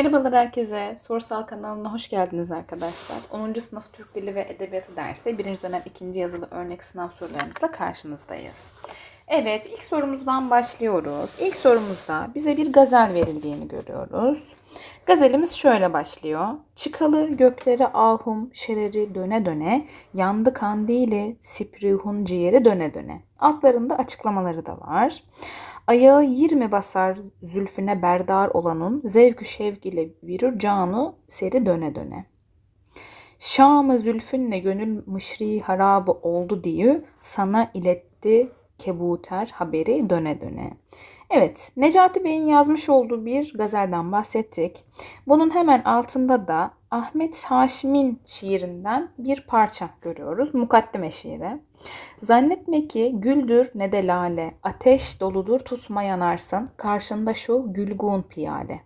Merhabalar herkese. Sorsal kanalına hoş geldiniz arkadaşlar. 10. sınıf Türk Dili ve Edebiyatı dersi 1. dönem 2. yazılı örnek sınav sorularımızla karşınızdayız. Evet, ilk sorumuzdan başlıyoruz. İlk sorumuzda bize bir gazel verildiğini görüyoruz. Gazelimiz şöyle başlıyor. Çıkalı göklere ahum şereri döne döne, yandı kandili siprihun ciğeri döne döne. Altlarında açıklamaları da var. Ayağı yirmi basar zülfüne berdar olanın zevkü şevk ile virür canu seri döne döne. Şam-ı zülfünle gönül mışri harabı oldu diye sana iletti kebuter haberi döne döne. Evet, Necati Bey'in yazmış olduğu bir gazelden bahsettik. Bunun hemen altında da Ahmet Haşim'in şiirinden bir parça görüyoruz. Mukaddime şiiri. Zannetme ki güldür ne de lale, ateş doludur tutma yanarsın, karşında şu gülgun piyale.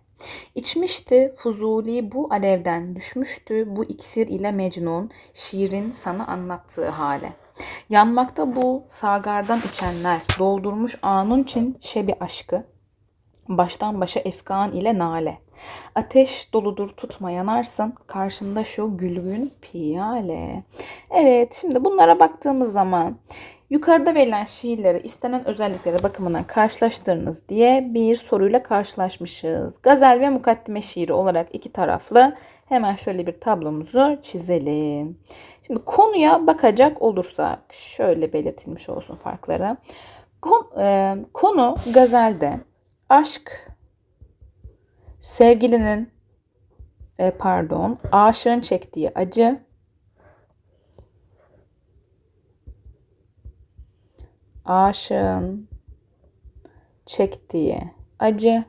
İçmişti Fuzuli bu alevden, düşmüştü bu iksir ile Mecnun, şiirin sana anlattığı hale. Yanmakta bu sagardan içenler, doldurmuş anun için şebi aşkı, baştan başa efkan ile nale. Ateş doludur tutma yanarsın, karşında şu gülgün piyale. Evet, şimdi bunlara baktığımız zaman yukarıda verilen şiirleri istenen özelliklere bakımından karşılaştırınız diye bir soruyla karşılaşmışız. Gazel ve mukaddime şiiri olarak iki taraflı hemen şöyle bir tablomuzu çizelim. Şimdi konuya bakacak olursak şöyle belirtilmiş olsun farkları. Kon, e, konu gazelde aşk, sevgilinin e, pardon aşığın çektiği acı, aşığın çektiği acı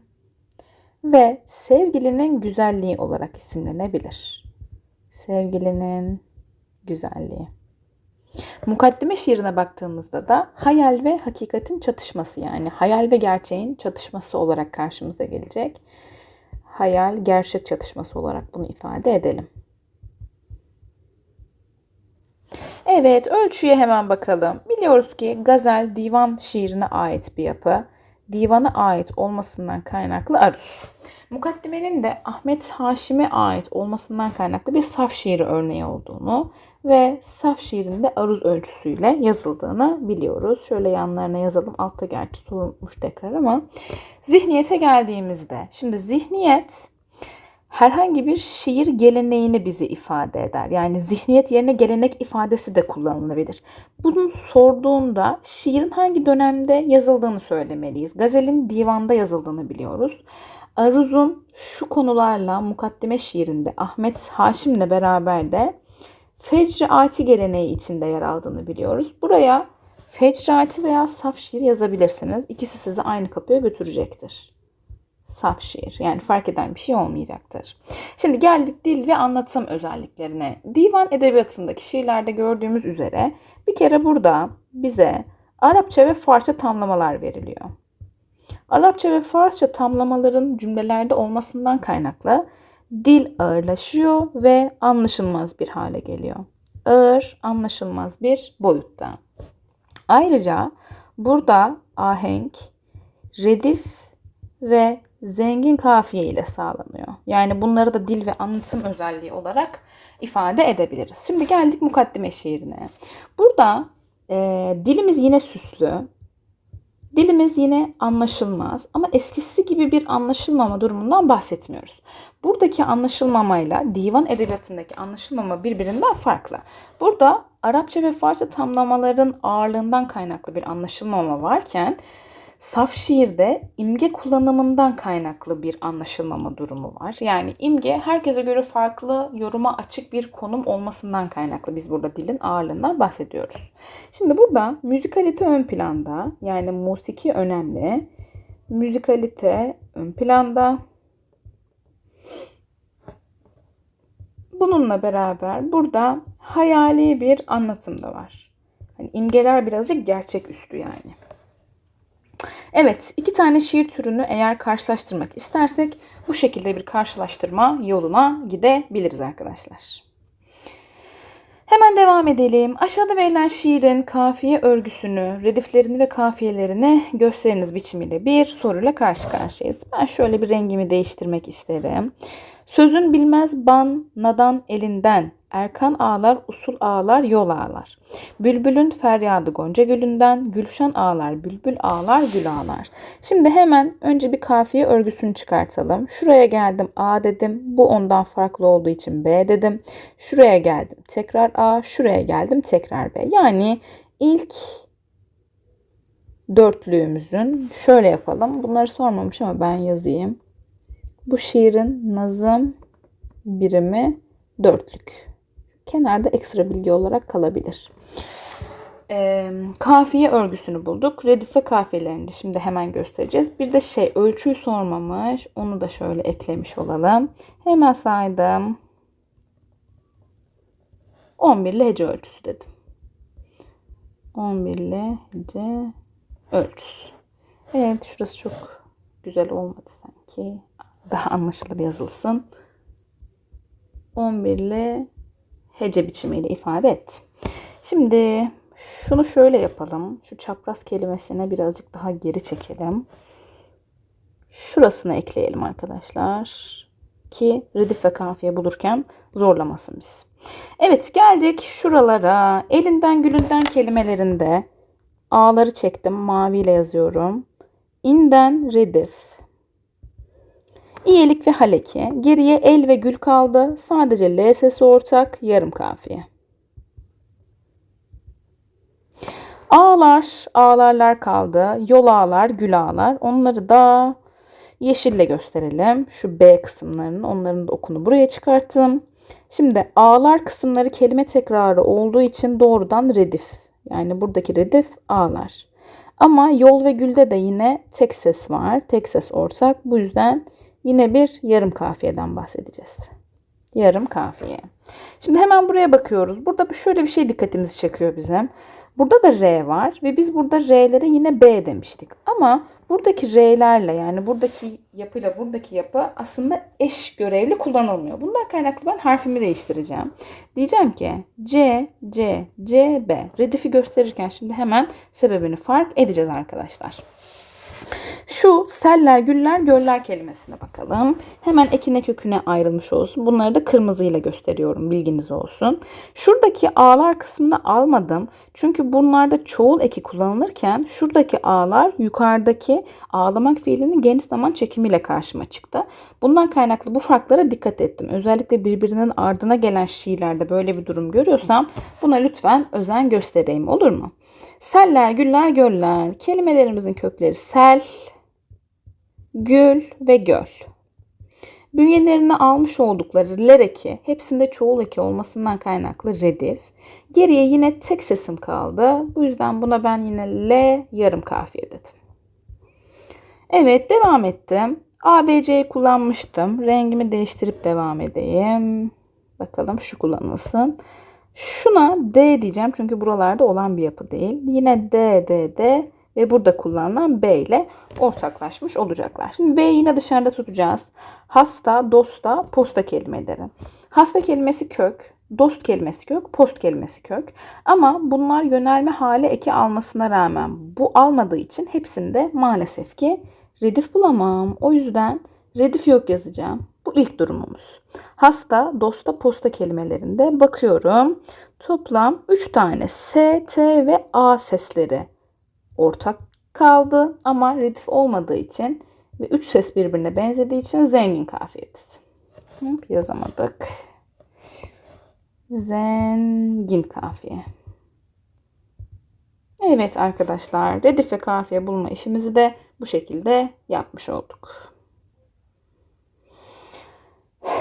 ve sevgilinin güzelliği olarak isimlenebilir. Sevgilinin güzelliği. Mukaddime şiirine baktığımızda da hayal ve hakikatin çatışması yani hayal ve gerçeğin çatışması olarak karşımıza gelecek. Hayal gerçek çatışması olarak bunu ifade edelim. Evet, ölçüye hemen bakalım. Biliyoruz ki gazel divan şiirine ait bir yapı. Divana ait olmasından kaynaklı aruz. Mukaddimenin de Ahmet Haşim'e ait olmasından kaynaklı bir saf şiiri örneği olduğunu ve saf şiirinde aruz ölçüsüyle yazıldığını biliyoruz. Şöyle yanlarına yazalım. Altta gerçi sorulmuş tekrar ama zihniyete geldiğimizde şimdi zihniyet herhangi bir şiir geleneğini bizi ifade eder. Yani zihniyet yerine gelenek ifadesi de kullanılabilir. Bunu sorduğunda şiirin hangi dönemde yazıldığını söylemeliyiz. Gazelin divanda yazıldığını biliyoruz. Aruz'un şu konularla mukaddime şiirinde Ahmet Haşim'le beraber de Fecri geleneği içinde yer aldığını biliyoruz. Buraya Fecri veya saf şiir yazabilirsiniz. İkisi sizi aynı kapıya götürecektir. Saf şiir yani fark eden bir şey olmayacaktır. Şimdi geldik dil ve anlatım özelliklerine. Divan edebiyatındaki şiirlerde gördüğümüz üzere bir kere burada bize Arapça ve Farsça tamlamalar veriliyor. Arapça ve Farsça tamlamaların cümlelerde olmasından kaynaklı dil ağırlaşıyor ve anlaşılmaz bir hale geliyor. Ağır, anlaşılmaz bir boyutta. Ayrıca burada ahenk, redif ve zengin kafiye ile sağlanıyor. Yani bunları da dil ve anlatım özelliği olarak ifade edebiliriz. Şimdi geldik mukaddime şiirine. Burada e, dilimiz yine süslü, Dilimiz yine anlaşılmaz ama eskisi gibi bir anlaşılmama durumundan bahsetmiyoruz. Buradaki anlaşılmamayla divan edebiyatındaki anlaşılmama birbirinden farklı. Burada Arapça ve Farsça tamlamaların ağırlığından kaynaklı bir anlaşılmama varken Saf şiirde imge kullanımından kaynaklı bir anlaşılmama durumu var. Yani imge herkese göre farklı yoruma açık bir konum olmasından kaynaklı biz burada dilin ağırlığından bahsediyoruz. Şimdi burada müzikalite ön planda yani musiki önemli. Müzikalite ön planda. Bununla beraber burada hayali bir anlatım da var. Hani imgeler birazcık gerçek üstü yani. Evet, iki tane şiir türünü eğer karşılaştırmak istersek bu şekilde bir karşılaştırma yoluna gidebiliriz arkadaşlar. Hemen devam edelim. Aşağıda verilen şiirin kafiye örgüsünü, rediflerini ve kafiyelerini gösteriniz biçimiyle bir soruyla karşı karşıyayız. Ben şöyle bir rengimi değiştirmek isterim. Sözün bilmez ban, nadan elinden, Erkan ağlar, usul ağlar, yol ağlar. Bülbülün feryadı gonca gülünden, gülşen ağlar, bülbül ağlar, gül ağlar. Şimdi hemen önce bir kafiye örgüsünü çıkartalım. Şuraya geldim A dedim. Bu ondan farklı olduğu için B dedim. Şuraya geldim tekrar A, şuraya geldim tekrar B. Yani ilk dörtlüğümüzün şöyle yapalım. Bunları sormamış ama ben yazayım. Bu şiirin nazım birimi dörtlük. Kenarda ekstra bilgi olarak kalabilir. E, kafiye örgüsünü bulduk. Redife kafiyelerini şimdi hemen göstereceğiz. Bir de şey ölçüyü sormamış. Onu da şöyle eklemiş olalım. Hemen saydım. 11'li hece ölçüsü dedim. 11'li hece ölçüsü. Evet şurası çok güzel olmadı sanki. Daha anlaşılır yazılsın. 11'li hece biçimiyle ifade et. Şimdi şunu şöyle yapalım. Şu çapraz kelimesine birazcık daha geri çekelim. Şurasını ekleyelim arkadaşlar. Ki redif ve kafiye bulurken zorlamasın biz. Evet geldik şuralara. Elinden gülünden kelimelerinde A'ları çektim. Maviyle yazıyorum. İnden redif. İyelik ve haleki. Geriye el ve gül kaldı. Sadece L sesi ortak. Yarım kafiye. Ağlar, ağlarlar kaldı. Yol ağlar, gül ağlar. Onları da yeşille gösterelim. Şu B kısımlarının onların da okunu buraya çıkarttım. Şimdi ağlar kısımları kelime tekrarı olduğu için doğrudan redif. Yani buradaki redif ağlar. Ama yol ve gülde de yine tek ses var. Tek ses ortak. Bu yüzden yine bir yarım kafiyeden bahsedeceğiz. Yarım kafiye. Şimdi hemen buraya bakıyoruz. Burada şöyle bir şey dikkatimizi çekiyor bizim. Burada da R var ve biz burada R'lere yine B demiştik. Ama buradaki R'lerle yani buradaki yapıyla buradaki yapı aslında eş görevli kullanılmıyor. Bundan kaynaklı ben harfimi değiştireceğim. Diyeceğim ki C, C, C, B. Redifi gösterirken şimdi hemen sebebini fark edeceğiz arkadaşlar. Şu seller, güller, göller kelimesine bakalım. Hemen ekine köküne ayrılmış olsun. Bunları da kırmızıyla gösteriyorum. Bilginiz olsun. Şuradaki ağlar kısmını almadım. Çünkü bunlarda çoğul eki kullanılırken şuradaki ağlar yukarıdaki ağlamak fiilinin geniş zaman çekimiyle karşıma çıktı. Bundan kaynaklı bu farklara dikkat ettim. Özellikle birbirinin ardına gelen şiirlerde böyle bir durum görüyorsam buna lütfen özen göstereyim olur mu? Seller, güller, göller. Kelimelerimizin kökleri sel, gül ve göl. Bünyelerini almış oldukları ler eki hepsinde çoğul eki olmasından kaynaklı redif. Geriye yine tek sesim kaldı. Bu yüzden buna ben yine L yarım kafiye dedim. Evet devam ettim. ABC'yi kullanmıştım. Rengimi değiştirip devam edeyim. Bakalım şu kullanılsın. Şuna D diyeceğim çünkü buralarda olan bir yapı değil. Yine D, D, D ve burada kullanılan B ile ortaklaşmış olacaklar. Şimdi B'yi yine dışarıda tutacağız. Hasta, dosta, posta kelimeleri. Hasta kelimesi kök, dost kelimesi kök, post kelimesi kök. Ama bunlar yönelme hale eki almasına rağmen bu almadığı için hepsinde maalesef ki redif bulamam. O yüzden redif yok yazacağım. Bu ilk durumumuz. Hasta, dosta, posta kelimelerinde bakıyorum. Toplam 3 tane S, T ve A sesleri ortak kaldı ama redif olmadığı için ve 3 ses birbirine benzediği için zengin kafiyetiz. Yazamadık. Zengin kafiye. Evet arkadaşlar redif ve kafiye bulma işimizi de bu şekilde yapmış olduk.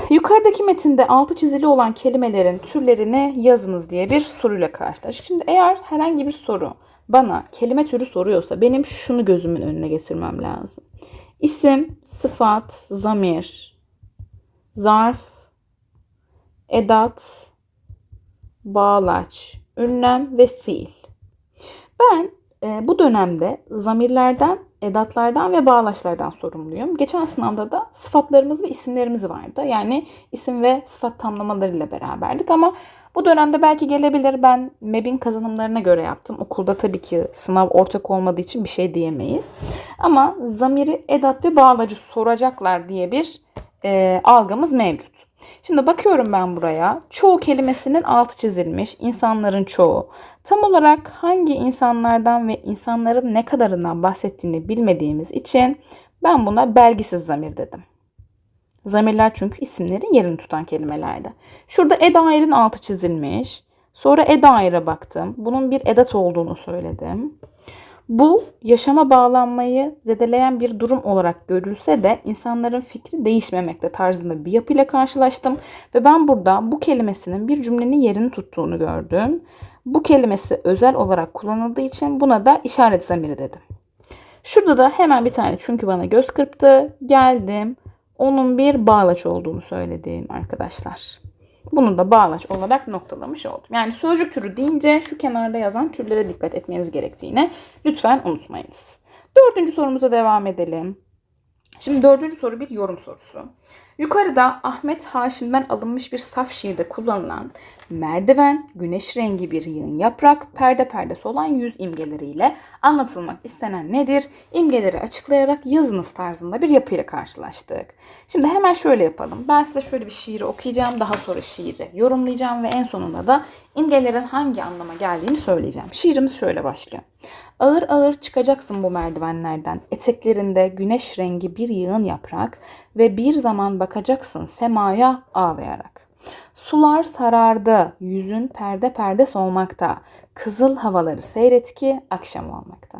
Yukarıdaki metinde altı çizili olan kelimelerin türlerini yazınız diye bir soruyla karşılaştık. Şimdi eğer herhangi bir soru bana kelime türü soruyorsa benim şunu gözümün önüne getirmem lazım. İsim, sıfat, zamir, zarf, edat, bağlaç, ünlem ve fiil. Ben e, bu dönemde zamirlerden, edatlardan ve bağlaçlardan sorumluyum. Geçen sınavda da sıfatlarımız ve isimlerimiz vardı. Yani isim ve sıfat tamlamalarıyla beraberdik ama bu dönemde belki gelebilir. Ben MEB'in kazanımlarına göre yaptım. Okulda tabii ki sınav ortak olmadığı için bir şey diyemeyiz. Ama zamiri, edat ve bağlacı soracaklar diye bir e, algımız mevcut. Şimdi bakıyorum ben buraya. Çoğu kelimesinin altı çizilmiş. İnsanların çoğu. Tam olarak hangi insanlardan ve insanların ne kadarından bahsettiğini bilmediğimiz için ben buna belgisiz zamir dedim. Zamirler çünkü isimlerin yerini tutan kelimelerdi. Şurada edair'in altı çizilmiş. Sonra edair'e baktım. Bunun bir edat olduğunu söyledim. Bu yaşama bağlanmayı zedeleyen bir durum olarak görülse de insanların fikri değişmemekte tarzında bir yapıyla karşılaştım ve ben burada bu kelimesinin bir cümlenin yerini tuttuğunu gördüm. Bu kelimesi özel olarak kullanıldığı için buna da işaret zamiri dedim. Şurada da hemen bir tane çünkü bana göz kırptı. Geldim. Onun bir bağlaç olduğunu söyledim arkadaşlar. Bunu da bağlaç olarak noktalamış oldum. Yani sözcük türü deyince şu kenarda yazan türlere dikkat etmeniz gerektiğini lütfen unutmayınız. Dördüncü sorumuza devam edelim. Şimdi dördüncü soru bir yorum sorusu. Yukarıda Ahmet Haşim'den alınmış bir saf şiirde kullanılan merdiven, güneş rengi bir yığın yaprak, perde perdesi olan yüz imgeleriyle anlatılmak istenen nedir? İmgeleri açıklayarak yazınız tarzında bir yapıyla karşılaştık. Şimdi hemen şöyle yapalım. Ben size şöyle bir şiiri okuyacağım. Daha sonra şiiri yorumlayacağım ve en sonunda da imgelerin hangi anlama geldiğini söyleyeceğim. Şiirimiz şöyle başlıyor. Ağır ağır çıkacaksın bu merdivenlerden. Eteklerinde güneş rengi bir yığın yaprak ve bir zaman bakacaksın semaya ağlayarak. Sular sarardı, yüzün perde perde solmakta. Kızıl havaları seyret ki akşam olmakta.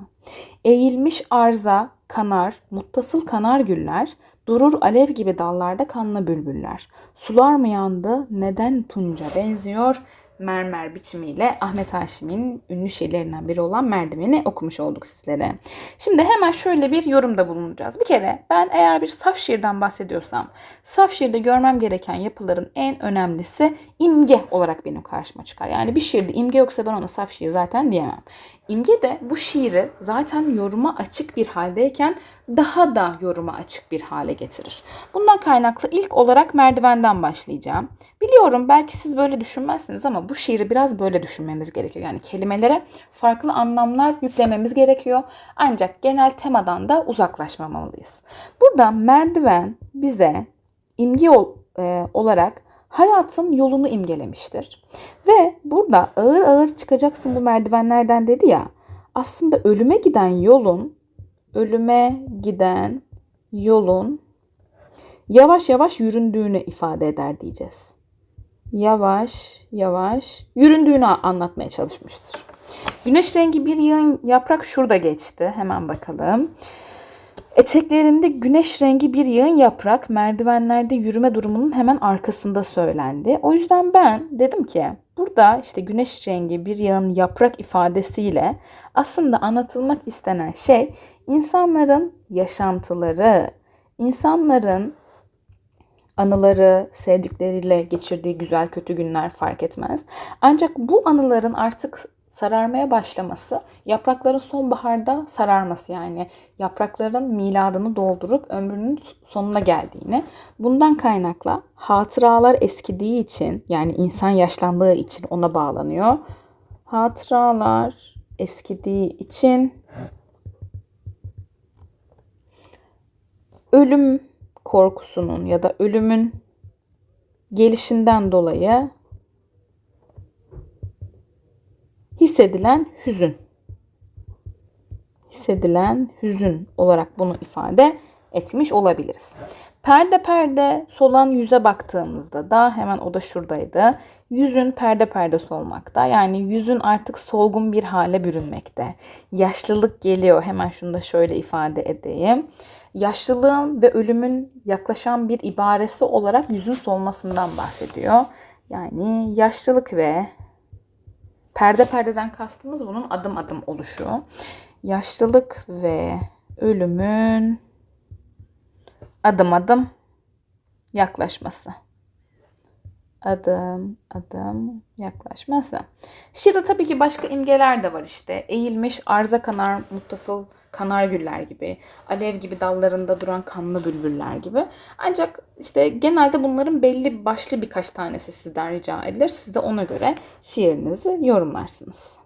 Eğilmiş arza kanar, muttasıl kanar güller, durur alev gibi dallarda kanlı bülbüller. Sular mı yandı, neden tunca benziyor, mermer biçimiyle Ahmet Haşim'in ünlü şiirlerinden biri olan Merdiveni okumuş olduk sizlere. Şimdi hemen şöyle bir yorumda bulunacağız. Bir kere ben eğer bir saf şiirden bahsediyorsam saf şiirde görmem gereken yapıların en önemlisi imge olarak benim karşıma çıkar. Yani bir şiirde imge yoksa ben ona saf şiir zaten diyemem. İmge de bu şiiri zaten yoruma açık bir haldeyken daha da yoruma açık bir hale getirir. Bundan kaynaklı ilk olarak merdivenden başlayacağım. Biliyorum belki siz böyle düşünmezsiniz ama bu şiiri biraz böyle düşünmemiz gerekiyor. Yani kelimelere farklı anlamlar yüklememiz gerekiyor. Ancak genel temadan da uzaklaşmamalıyız. Burada merdiven bize imge e, olarak hayatın yolunu imgelemiştir. Ve burada ağır ağır çıkacaksın bu merdivenlerden dedi ya. Aslında ölüme giden yolun ölüme giden yolun yavaş yavaş yüründüğünü ifade eder diyeceğiz. Yavaş yavaş yüründüğünü anlatmaya çalışmıştır. Güneş rengi bir yığın yaprak şurada geçti. Hemen bakalım. Eteklerinde güneş rengi bir yığın yaprak merdivenlerde yürüme durumunun hemen arkasında söylendi. O yüzden ben dedim ki burada işte güneş rengi bir yığın yaprak ifadesiyle aslında anlatılmak istenen şey insanların yaşantıları, insanların anıları, sevdikleriyle geçirdiği güzel kötü günler fark etmez. Ancak bu anıların artık sararmaya başlaması, yaprakların sonbaharda sararması yani yaprakların miladını doldurup ömrünün sonuna geldiğini, bundan kaynakla hatıralar eskidiği için yani insan yaşlandığı için ona bağlanıyor. Hatıralar eskidiği için ölüm korkusunun ya da ölümün gelişinden dolayı hissedilen hüzün. Hissedilen hüzün olarak bunu ifade etmiş olabiliriz. Perde perde solan yüze baktığımızda da hemen o da şuradaydı. Yüzün perde perde solmakta. Yani yüzün artık solgun bir hale bürünmekte. Yaşlılık geliyor. Hemen şunu da şöyle ifade edeyim. Yaşlılığın ve ölümün yaklaşan bir ibaresi olarak yüzün solmasından bahsediyor. Yani yaşlılık ve Perde perdeden kastımız bunun adım adım oluşu. Yaşlılık ve ölümün adım adım yaklaşması. Adım adım yaklaşmazsa. Şiirde tabii ki başka imgeler de var işte. Eğilmiş arza kanar muttasıl kanar güller gibi, alev gibi dallarında duran kanlı bülbüller gibi. Ancak işte genelde bunların belli başlı birkaç tanesi sizden rica edilir. Siz de ona göre şiirinizi yorumlarsınız.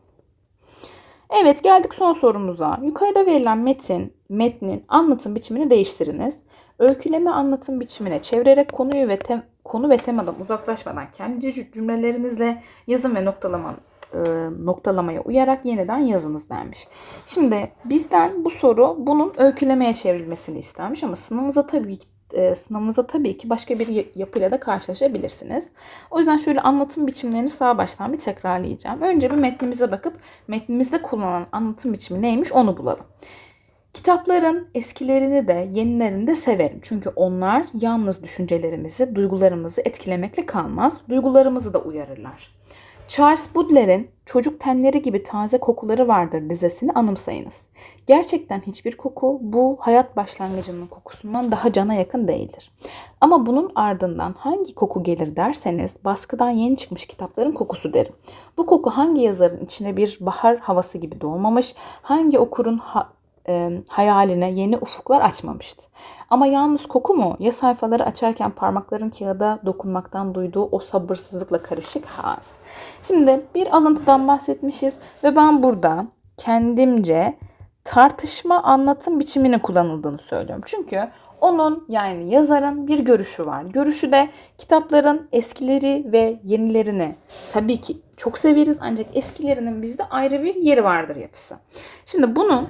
Evet geldik son sorumuza. Yukarıda verilen metin, metnin anlatım biçimini değiştiriniz. Öyküleme anlatım biçimine çevirerek konuyu ve tem, konu ve temadan uzaklaşmadan kendi cümlelerinizle yazın ve noktalama, e, noktalamaya uyarak yeniden yazınız denmiş. Şimdi bizden bu soru bunun öykülemeye çevrilmesini istenmiş ama sınavınıza tabii ki e, sınavınıza tabii ki başka bir yapıyla da karşılaşabilirsiniz. O yüzden şöyle anlatım biçimlerini sağ baştan bir tekrarlayacağım. Önce bir metnimize bakıp metnimizde kullanılan anlatım biçimi neymiş onu bulalım. Kitapların eskilerini de yenilerini de severim. Çünkü onlar yalnız düşüncelerimizi, duygularımızı etkilemekle kalmaz, duygularımızı da uyarırlar. Charles Baudelaire'in Çocuk Tenleri gibi taze kokuları vardır dizesini anımsayınız. Gerçekten hiçbir koku bu hayat başlangıcının kokusundan daha cana yakın değildir. Ama bunun ardından hangi koku gelir derseniz baskıdan yeni çıkmış kitapların kokusu derim. Bu koku hangi yazarın içine bir bahar havası gibi doğmamış, hangi okurun ha- e, hayaline yeni ufuklar açmamıştı. Ama yalnız koku mu? Ya sayfaları açarken parmakların kağıda dokunmaktan duyduğu o sabırsızlıkla karışık haz. Şimdi bir alıntıdan bahsetmişiz ve ben burada kendimce tartışma anlatım biçimini kullanıldığını söylüyorum. Çünkü onun yani yazarın bir görüşü var. Görüşü de kitapların eskileri ve yenilerini tabii ki çok severiz ancak eskilerinin bizde ayrı bir yeri vardır yapısı. Şimdi bunu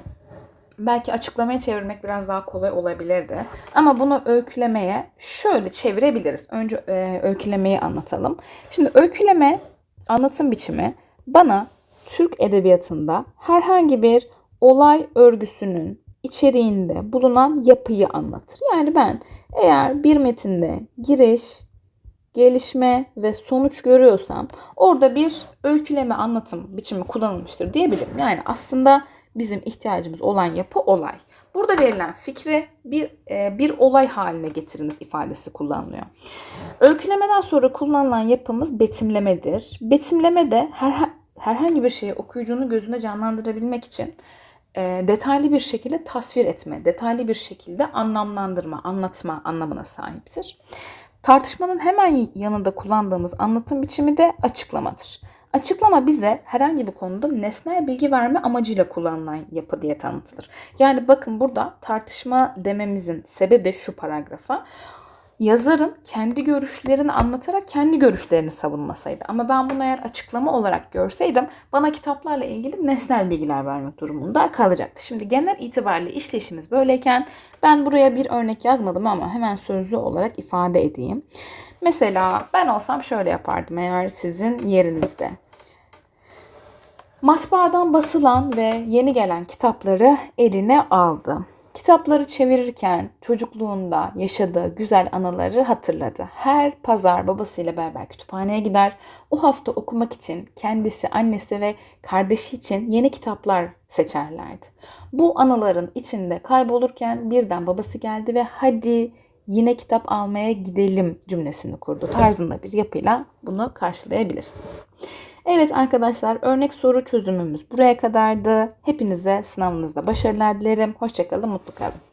belki açıklamaya çevirmek biraz daha kolay olabilirdi. Ama bunu öykülemeye şöyle çevirebiliriz. Önce e, öykülemeyi anlatalım. Şimdi öyküleme anlatım biçimi bana Türk edebiyatında herhangi bir olay örgüsünün içeriğinde bulunan yapıyı anlatır. Yani ben eğer bir metinde giriş, gelişme ve sonuç görüyorsam orada bir öyküleme anlatım biçimi kullanılmıştır diyebilirim. Yani aslında bizim ihtiyacımız olan yapı olay. Burada verilen fikri bir e, bir olay haline getiriniz ifadesi kullanılıyor. Öykülemeden sonra kullanılan yapımız betimlemedir. Betimleme de her, herhangi bir şeyi okuyucunun gözünde canlandırabilmek için e, detaylı bir şekilde tasvir etme, detaylı bir şekilde anlamlandırma, anlatma anlamına sahiptir. Tartışmanın hemen yanında kullandığımız anlatım biçimi de açıklamadır. Açıklama bize herhangi bir konuda nesnel bilgi verme amacıyla kullanılan yapı diye tanıtılır. Yani bakın burada tartışma dememizin sebebi şu paragrafa. Yazarın kendi görüşlerini anlatarak kendi görüşlerini savunmasaydı. Ama ben bunu eğer açıklama olarak görseydim bana kitaplarla ilgili nesnel bilgiler vermek durumunda kalacaktı. Şimdi genel itibariyle işleyişimiz böyleyken ben buraya bir örnek yazmadım ama hemen sözlü olarak ifade edeyim. Mesela ben olsam şöyle yapardım eğer sizin yerinizde. Matbaadan basılan ve yeni gelen kitapları eline aldı. Kitapları çevirirken çocukluğunda yaşadığı güzel anıları hatırladı. Her pazar babasıyla beraber kütüphaneye gider. O hafta okumak için kendisi, annesi ve kardeşi için yeni kitaplar seçerlerdi. Bu anıların içinde kaybolurken birden babası geldi ve hadi yine kitap almaya gidelim cümlesini kurdu. Tarzında bir yapıyla bunu karşılayabilirsiniz. Evet arkadaşlar örnek soru çözümümüz buraya kadardı. Hepinize sınavınızda başarılar dilerim. Hoşçakalın, mutlu kalın.